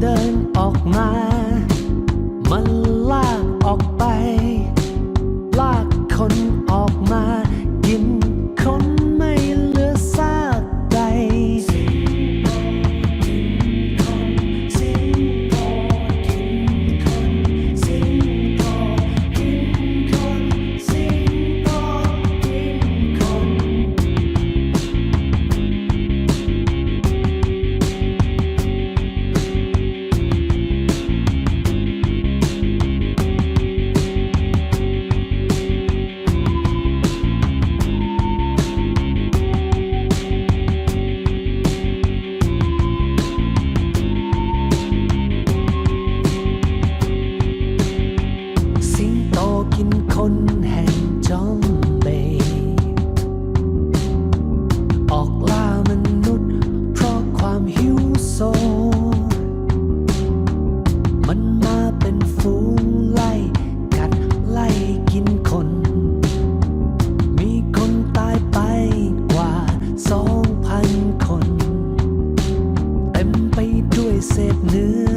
เดินออกมา มันลากออกไป นแห่งจอมเบออกล่ามนุษย์ เพราะความหิวโซ มันมาเป็นฝูงไล่ กัดไล่กินคน มีคนตายไปกว่าสองพันคน เต็มไปด้วยเศษเนื้อ